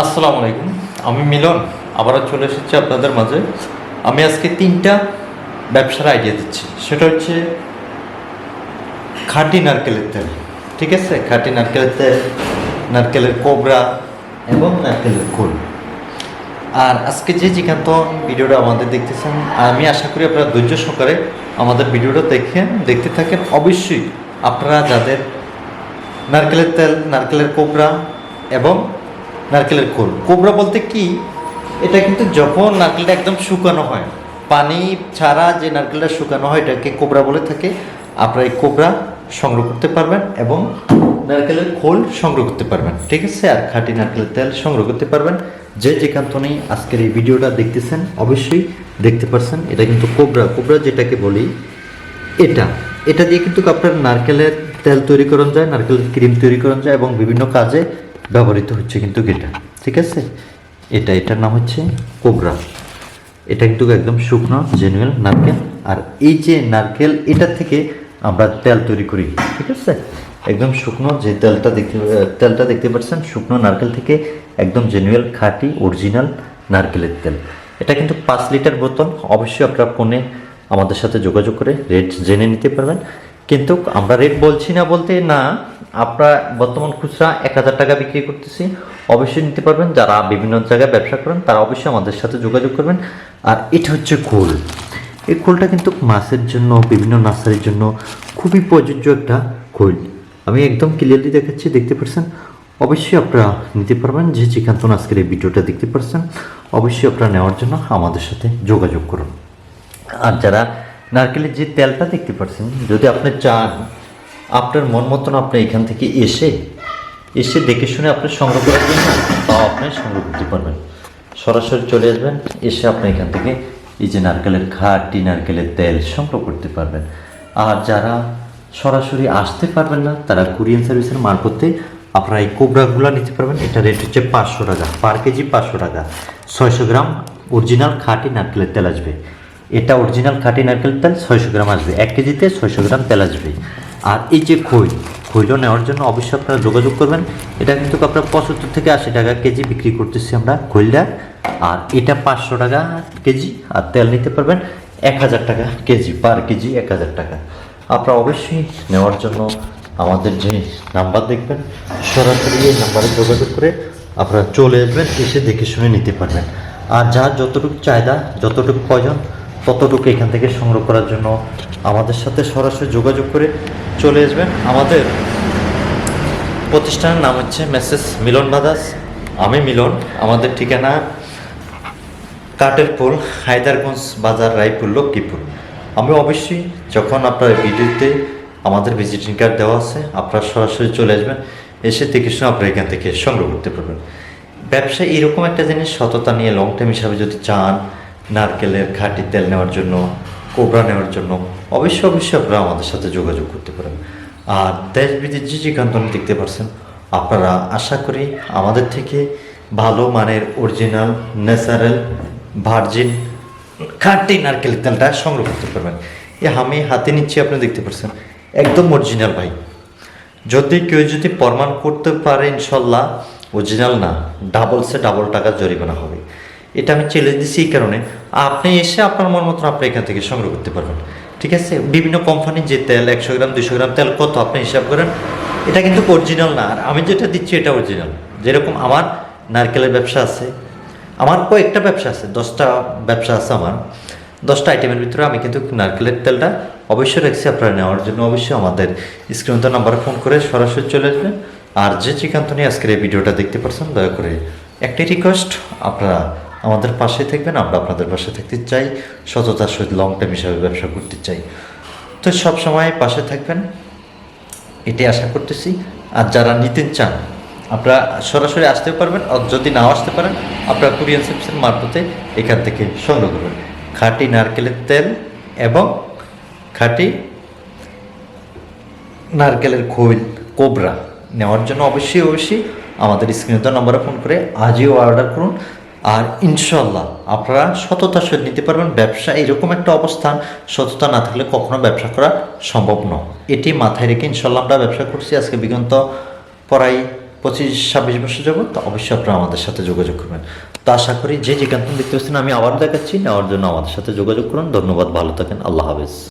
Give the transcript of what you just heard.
আসসালামু আলাইকুম। আমি মিলন, আবারও চলে এসেছি আপনাদের মাঝে। আমি আজকে তিনটা ব্যবসার আইডিয়া দিচ্ছি। সেটা হচ্ছে খাঁটি নারকেলের তেল, ঠিক আছে? খাঁটি নারকেলের তেল, নারকেলের কোবরা এবং নারকেলের খোল। আর আজকে যে যেখান্ত ভিডিওটা আমাদের দেখতেছেন, আমি আশা করি আপনারা ধৈর্য সহকারে আমাদের ভিডিওটা দেখেন, দেখতে থাকেন। অবশ্যই আপনারা যাদের নারকেলের তেল, নারকেলের কোবরা এবং নারকেলের খোল। কোবরা বলতে কি? এটা কিন্তু যখন নারকেলটা একদম শুকানো হয়, পানি ছাড়া যে নারকেলটা শুকানো হয়, এটাকে কোবরা বলে থাকে, আপনারা এই কোবরা সংগ্রহ করতে পারবেন এবং নারকেলের খোল সংগ্রহ করতে পারবেন। ঠিক আছে? আর খাঁটি নারকেলের তেল সংগ্রহ করতে পারবেন। যে যেখান নেই আজকের এই ভিডিওটা দেখতেছেন, অবশ্যই দেখতে পারছেন। এটা কিন্তু কোবরা। কোবরা যেটাকে বলি, এটা। এটা দিয়ে কিন্তু আপনার নারকেলের তেল তৈরি করা যায়, নারকেলের ক্রিম তৈরি করা যায় এবং বিভিন্ন কাজে ব্যবহৃত হচ্ছে কিন্তু এটা ঠিক আছে? এটা, এটার নাম হচ্ছে কোবরা। এটা কিন্তু একদম শুকনো জেনুয়েল নারকেল। আর এই যে নারকেল এটা থেকে আমরা তেল তৈরি করি, ঠিক আছে? একদম শুকনো, যে তেলটা দেখতে তেলটা দেখতে পাচ্ছেন, শুকনো নারকেল থেকে একদম জেনুয়েল খাঁটি অরিজিনাল নারকেলের তেল। এটা কিন্তু পাঁচ লিটার বোতল, অবশ্যই আপনারা ফোনে আমাদের সাথে যোগাযোগ করে রেট জেনে নিতে পারবেন। কিন্তু আমরা রেট বলছি না বলতে না আপনারা বর্তমান খুচরা এক হাজার টাকা বিক্রি করতেছি। অবশ্যই নিতে পারবেন। যারা বিভিন্ন জায়গায় ব্যবসা করেন, তারা অবশ্যই আমাদের সাথে যোগাযোগ করবেন। আর এটা হচ্ছে খোল এই খোলটা কিন্তু মাছের জন্য, বিভিন্ন নার্সারির জন্য খুবই প্রযোজ্য একটা খোল আমি একদম ক্লিয়ারলি দেখাচ্ছি, দেখতে পাচ্ছেন অবশ্যই আপনারা নিতে পারবেন। যে যেখান আজকের এই ভিডিওটা দেখতে পাচ্ছেন অবশ্যই আপনারা নেওয়ার জন্য আমাদের সাথে যোগাযোগ করুন। আর যারা নারকেলের যে তেলটা দেখতে পাচ্ছেন যদি আপনি চান আপনার মন মতন আপনি এখান থেকে এসে এসে দেখে শুনে আপনি সংগ্রহ করার জন্য তাও আপনি সংগ্রহ করতে পারবেন। সরাসরি চলে আসবেন, এসে আপনি এখান থেকে এই যে নারকেলের খাঁটি নারকেলের তেল সংগ্রহ করতে পারবেন। আর যারা সরাসরি আসতে পারবেন না, তারা কুরিয়ান সার্ভিসের মারফতে আপনারা এই কোবরাগুলো নিতে পারবেন। এটা রেট হচ্ছে পাঁচশো টাকা, পার কেজি পাঁচশো টাকা। ছয়শো গ্রাম অরিজিনাল খাঁটি নারকেলের তেল আসবে। এটা অরিজিনাল খাঁটি নারকেল তেল ছয়শো গ্রাম আসবে। এক কেজিতে ছয়শো গ্রাম তেল আসবে। আর এই যে খৈল খৈল নেওয়ার জন্য অবশ্যই আপনারা যোগাযোগ করবেন। এটা কিন্তু আপনার পঁচাত্তর থেকে আশি টাকা কেজি বিক্রি করতেছি আমরা খৈলটা। আর এটা পাঁচশো টাকা কেজি, আর তেল নিতে পারবেন এক হাজার টাকা কেজি, পার কেজি এক হাজার টাকা। আপনারা অবশ্যই নেওয়ার জন্য আমাদের যে নাম্বার দেখবেন, সরাসরি এই নাম্বারে যোগাযোগ করে আপনারা চলে আসবেন, এসে দেখে শুনে নিতে পারবেন। আর যার যতটুকু চাহিদা, যতটুকু প্রয়োজন ততটুকু এখান থেকে সংগ্রহ করার জন্য আমাদের সাথে সরাসরি যোগাযোগ করে চলে আসবেন। আমাদের প্রতিষ্ঠানের নাম হচ্ছে মেসেস মিলন বাদাস আমি মিলন। আমাদের ঠিকানা কাটের পোল হায়দারগঞ্জ বাজার, রায়পুর, লক্ষ্মীপুর। আমি অবশ্যই যখন আপনার ভিডিওতে আমাদের ভিজিটিং কার্ড দেওয়া আছে, আপনারা সরাসরি চলে আসবেন। এসে দেখে আপনারা এখান থেকে সংগ্রহ করতে পারবেন। ব্যবসা এরকম একটা জিনিস সততা নিয়ে লং টাইম হিসাবে যদি চান নারকেলের খাঁটি তেল নেওয়ার জন্য, কোবরা নেওয়ার জন্য অবশ্যই অবশ্যই আপনারা আমাদের সাথে যোগাযোগ করতে পারেন। আর দেশ বিদেশ যে যেখান দেখতে পারছেন, আপনারা আশা করি আমাদের থেকে ভালো মানের অরিজিনাল ন্যাচারাল ভার্জিন খাঁটি নারকেলের তেলটা সংগ্রহ করতে পারবেন। এ আমি হাতে নিচ্ছি, আপনি দেখতে পাচ্ছেন একদম অরিজিনাল ভাই। যদি কেউ যদি প্রমাণ করতে পারে, ইনশাল্লাহ অরিজিনাল না ডাবল সে ডাবল টাকা জরিমানা হবে। এটা আমি চ্যালেঞ্জ দিচ্ছি এই কারণে। আপনি এসে আপনার মন মতন আপনি এখান থেকে সংগ্রহ করতে পারবেন। ঠিক আছে? বিভিন্ন কোম্পানির যে তেল, একশো গ্রাম দুশো গ্রাম তেল কত আপনি হিসাব করেন। এটা কিন্তু অরিজিনাল না। আর আমি যেটা দিচ্ছি এটা অরিজিনাল যেরকম আমার নারকেলের ব্যবসা আছে। আমার কয়েকটা ব্যবসা আছে। দশটা ব্যবসা আছে আমার। দশটা আইটেমের ভিতরে আমি কিন্তু নারকেলের তেলটা অবশ্যই রাখছি আপনারা নেওয়ার জন্য। অবশ্যই আমাদের স্ক্রিনতে নাম্বারে ফোন করে সরাসরি চলে আসবেন। আর যে চিকান্ত নিয়ে আজকের এই ভিডিওটা দেখতে পারছেন, দয়া করে একটাই রিকোয়েস্ট আপনারা আমাদের পাশে থাকবেন, আমরা আপনাদের পাশে থাকতে চাই, সততার সহিত লং টাইম হিসাবে ব্যবসা করতে চাই। তো সব সময় পাশে থাকবেন, এটাই আশা করতেছি। আর যারা নিতে চান, আপনারা সরাসরি আসতে পারবেন, আর যদি নাও আসতে পারেন, আপনারা কুরিয়ান সার্ভিসের মারফতে এখান থেকে সংগ্রহ করবেন। খাঁটি নারকেলের তেল এবং খাঁটি নারকেলের খৈল, কোবরা নেওয়ার জন্য অবশ্যই অবশ্যই আমাদের স্ক্রিনে নম্বরে ফোন করে আজই অর্ডার করুন। আর ইনশাল্লাহ আপনারা সততার সহিত নিতে পারবেন। ব্যবসা এরকম একটা অবস্থান, সততা না থাকলে কখনো ব্যবসা করা সম্ভব নয়। এটি মাথায় রেখে ইনশাল্লাহ আমরা ব্যবসা করছি। আজকে বিগত প্রায় পঁচিশ, ছাব্বিশ বছর যাব তো অবশ্যই আপনারা আমাদের সাথে যোগাযোগ করবেন। তো আশা করি যে যে কান্তন দেখতে পাচ্ছেন, আমি আবার দেখাচ্ছি। নেওয়ার জন্য আমাদের সাথে যোগাযোগ করুন। ধন্যবাদ, ভালো থাকেন। আল্লাহ হাফেজ।